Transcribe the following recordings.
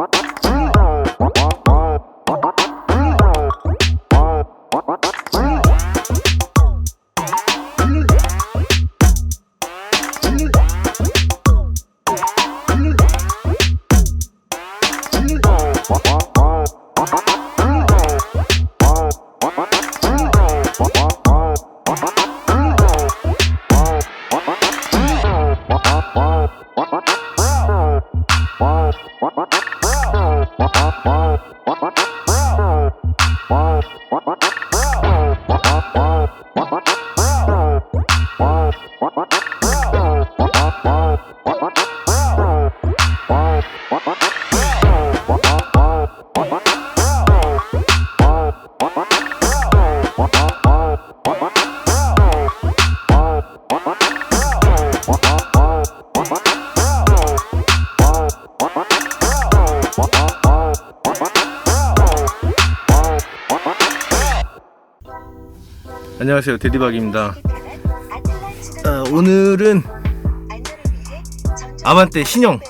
What? What? 안녕하세요. 데디박입니다. 아, 오늘은 아반떼 신형.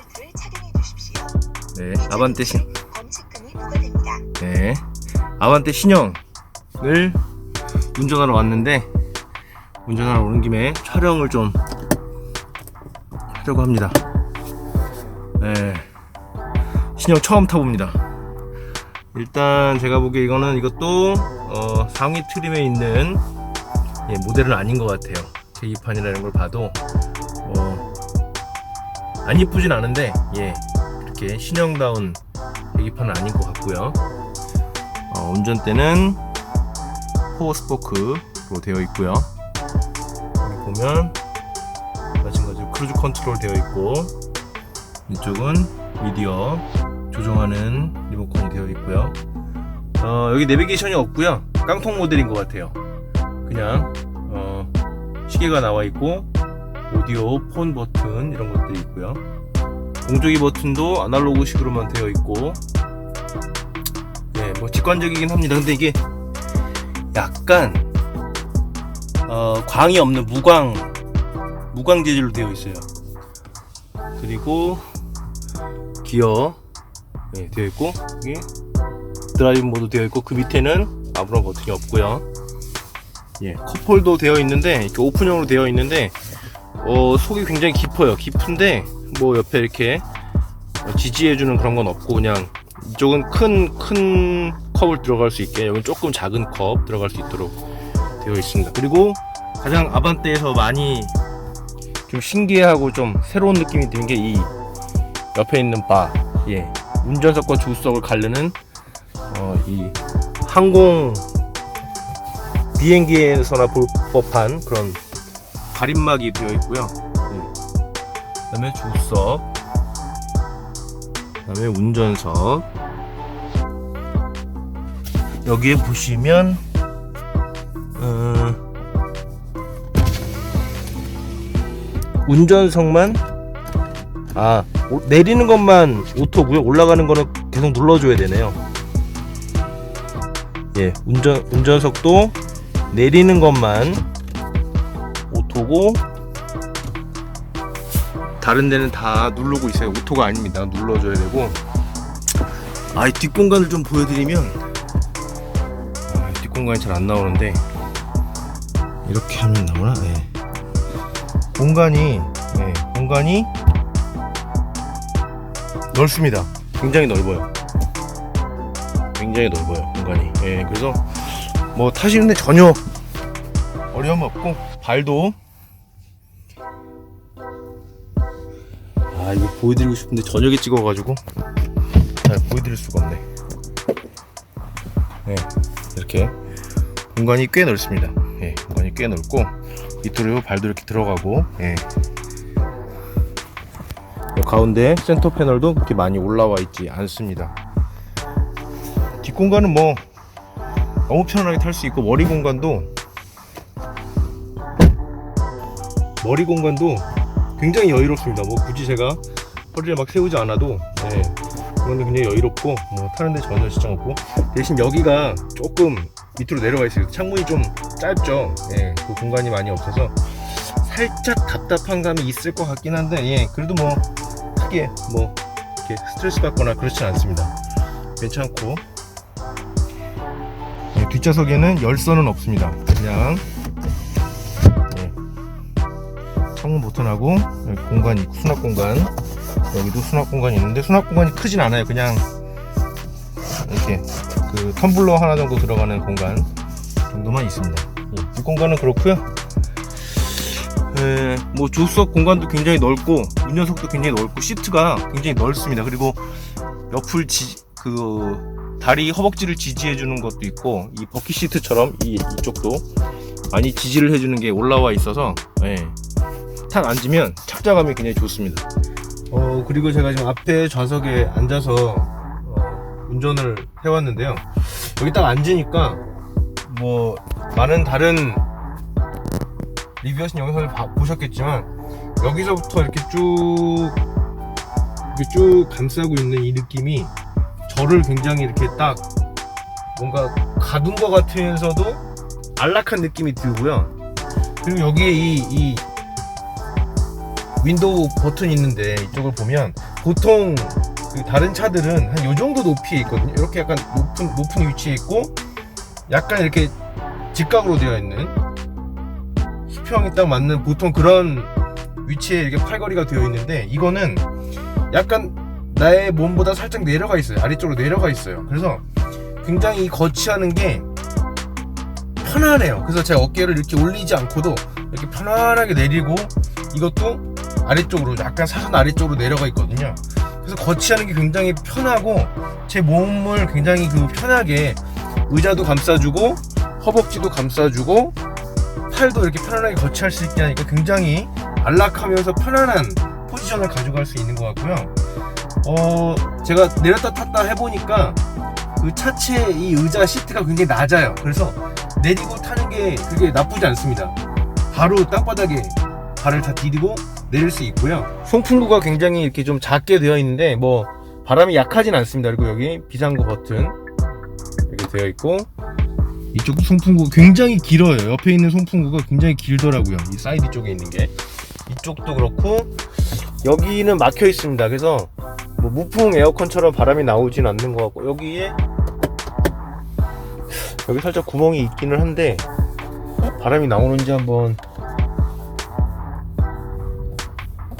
네 아반떼 신 네, 아반떼 신형을 운전하러 왔는데 운전하러 오는 김에 촬영을 좀 하려고 합니다. 네, 신형 처음 타봅니다. 일단 제가 보기에 이거는 이것도 어, 상위 트림에 있는 예, 모델은 아닌 것 같아요. 계기판이라는 걸 봐도 어, 안 이쁘진 않은데 예, 이렇게 신형다운 계기판은 아닌 것 같고요. 어, 운전대는 포어 스포크로 되어 있고요. 여기 보면 마찬가지로 크루즈 컨트롤 되어 있고 이쪽은 미디어 조정하는 리모컨이 되어 있고요. 어, 여기 내비게이션이 없고요. 깡통 모델인 것 같아요. 그냥 어, 시계가 나와 있고 오디오, 폰 버튼 이런 것들이 있고요. 공조기 버튼도 아날로그식으로만 되어 있고 네, 뭐 직관적이긴 합니다. 근데 이게 약간 어, 광이 없는 무광 무광 재질로 되어 있어요. 그리고 기어 네, 되어 있고 여기 드라이브 모드 되어 있고 그 밑에는 아무런 버튼이 없고요. 예, 컵홀더 되어 있는데 이렇게 오픈형으로 되어 있는데 어, 속이 굉장히 깊어요. 깊은데 뭐 옆에 이렇게 지지해주는 그런 건 없고 그냥 이쪽은 큰 큰 컵을 들어갈 수 있게 여기 조금 작은 컵 들어갈 수 있도록 되어 있습니다. 그리고 가장 아반떼에서 많이 좀 신기하고 좀 새로운 느낌이 드는 게 이 옆에 있는 바, 예, 운전석과 조수석을 가르는 어, 이 항공 비행기에서나 볼 법한 그런 가림막이 되어 있고요. 네. 그다음에 조수석, 그다음에 운전석. 여기에 보시면 어, 운전석만 아 오- 내리는 것만 오토고요. 올라가는 거는 계속 눌러줘야 되네요. 예, 운전 운전석도 내리는 것만 오토고 다른 데는 다 누르고 있어요. 오토가 아닙니다. 눌러줘야 되고. 아, 이 뒷공간을 좀 보여드리면 아, 뒷공간이 잘 안 나오는데 이렇게 하면 나오나? 네. 공간이 네, 공간이 넓습니다. 굉장히 넓어요. 굉장히 넓어요 공간이. 예, 그래서 뭐 타시는데 전혀 어려움 없고 발도 아 이거 보여드리고 싶은데 저녁에 찍어가지고 잘 보여드릴 수가 없네. 네, 이렇게 공간이 꽤 넓습니다. 예, 공간이 꽤 넓고 밑으로 발도 이렇게 들어가고 예. 이 가운데 센터 패널도 그렇게 많이 올라와 있지 않습니다. 뒷공간은 뭐 너무 편안하게 탈 수 있고 머리 공간도 머리 공간도 굉장히 여유롭습니다. 뭐 굳이 제가 허리를 막 세우지 않아도 예, 그건데 굉장히 여유롭고 뭐 타는데 전혀 지장 없고 대신 여기가 조금 밑으로 내려가 있어요. 창문이 좀 짧죠. 예, 그 공간이 많이 없어서 살짝 답답한 감이 있을 것 같긴 한데 예, 그래도 뭐 크게 뭐 이렇게 스트레스 받거나 그렇진 않습니다. 괜찮고 예, 뒷좌석에는 열선은 없습니다. 그냥 예, 창문 버튼하고 여기 공간 수납 공간 여기도 수납 공간이 있는데 수납 공간이 크진 않아요. 그냥 이렇게 그 텀블러 하나 정도 들어가는 공간 정도만 있습니다. 예, 이 공간은 그렇고요. 에, 뭐 조수석 공간도 굉장히 넓고 문 녀석도 굉장히 넓고 시트가 굉장히 넓습니다. 그리고 옆을 지, 그 다리 허벅지를 지지해 주는 것도 있고 이 버킷 시트처럼 이 이쪽도 많이 지지를 해주는 게 올라와 있어서 예, 탁 앉으면 착자감이 굉장히 좋습니다. 어 그리고 제가 지금 앞에 좌석에 앉아서 어, 운전을 해왔는데요. 여기 딱 앉으니까 뭐 많은 다른 리뷰하신 영상을 봐- 보셨겠지만 여기서부터 이렇게 쭉 이렇게 쭉 감싸고 있는 이 느낌이 저를 굉장히 이렇게 딱 뭔가 가둔 것 같으면서도 안락한 느낌이 들고요. 그리고 여기에 이, 이 윈도우 버튼이 있는데 이쪽을 보면 보통 그 다른 차들은 한 요 정도 높이에 있거든요. 이렇게 약간 높은 높은 위치에 있고 약간 이렇게 직각으로 되어 있는 수평이 딱 맞는 보통 그런 위치에 이렇게 팔걸이가 되어 있는데 이거는 약간 나의 몸보다 살짝 내려가 있어요. 아래쪽으로 내려가 있어요. 그래서 굉장히 거치하는 게 편안해요. 그래서 제가 어깨를 이렇게 올리지 않고도 이렇게 편안하게 내리고 이것도 아래쪽으로 약간 사선 아래쪽으로 내려가 있거든요. 그래서 거치하는 게 굉장히 편하고 제 몸을 굉장히 그 편하게 의자도 감싸주고 허벅지도 감싸주고 팔도 이렇게 편안하게 거치할 수 있게 하니까 굉장히 안락하면서 편안한 포지션을 가져갈 수 있는 것 같고요. 어, 제가 내렸다 탔다 해보니까 그 차체 이 의자 시트가 굉장히 낮아요. 그래서 내리고 타는 게 그게 나쁘지 않습니다. 바로 땅바닥에 발을 다 디디고 내릴 수 있고요. 송풍구가 굉장히 이렇게 좀 작게 되어 있는데 뭐 바람이 약하진 않습니다. 그리고 여기 비상구 버튼 이렇게 되어 있고 이쪽 송풍구 굉장히 길어요. 옆에 있는 송풍구가 굉장히 길더라고요. 이 사이드 쪽에 있는 게 이쪽도 그렇고 여기는 막혀 있습니다. 그래서 뭐 무풍 에어컨처럼 바람이 나오진 않는 것 같고 여기에 여기 살짝 구멍이 있기는 한데 바람이 나오는지 한번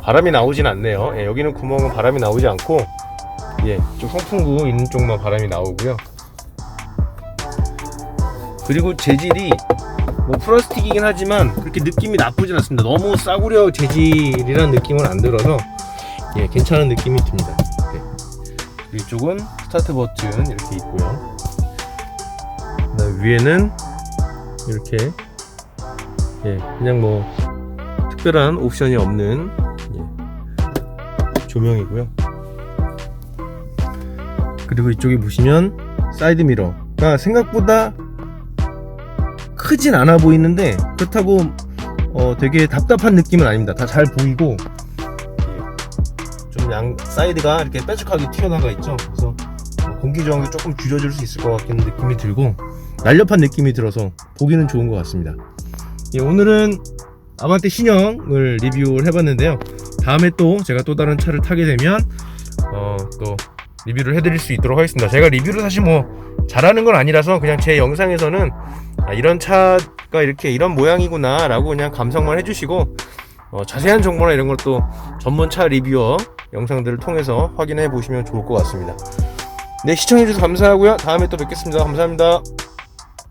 바람이 나오진 않네요. 예, 여기는 구멍은 바람이 나오지 않고 예, 좀 송풍구 있는 쪽만 바람이 나오고요. 그리고 재질이 뭐 플라스틱이긴 하지만 그렇게 느낌이 나쁘진 않습니다. 너무 싸구려 재질이라는 느낌은 안 들어서 예, 괜찮은 느낌이 듭니다. 이쪽은 스타트 버튼 이렇게 있고요. 위에는 이렇게 예, 그냥 뭐 특별한 옵션이 없는 예, 조명이고요. 그리고 이쪽에 보시면 사이드 미러가 생각보다 크진 않아 보이는데 그렇다고 어, 되게 답답한 느낌은 아닙니다. 다 잘 보이고 좀 양 사이드가 이렇게 뾰족하게 튀어나가 있죠. 그래서 뭐 공기 저항도 조금 줄여줄 수 있을 것 같은 느낌이 들고 날렵한 느낌이 들어서 보기는 좋은 것 같습니다. 예, 오늘은 아반떼 신형을 리뷰를 해봤는데요. 다음에 또 제가 또 다른 차를 타게 되면 어, 또 리뷰를 해드릴 수 있도록 하겠습니다. 제가 리뷰를 사실 뭐 잘하는 건 아니라서 그냥 제 영상에서는 아, 이런 차가 이렇게 이런 모양이구나 라고 그냥 감상만 해주시고 어, 자세한 정보나 이런 걸 또 전문차 리뷰어 영상들을 통해서 확인해 보시면 좋을 것 같습니다. 네, 시청해주셔서 감사하고요. 다음에 또 뵙겠습니다. 감사합니다.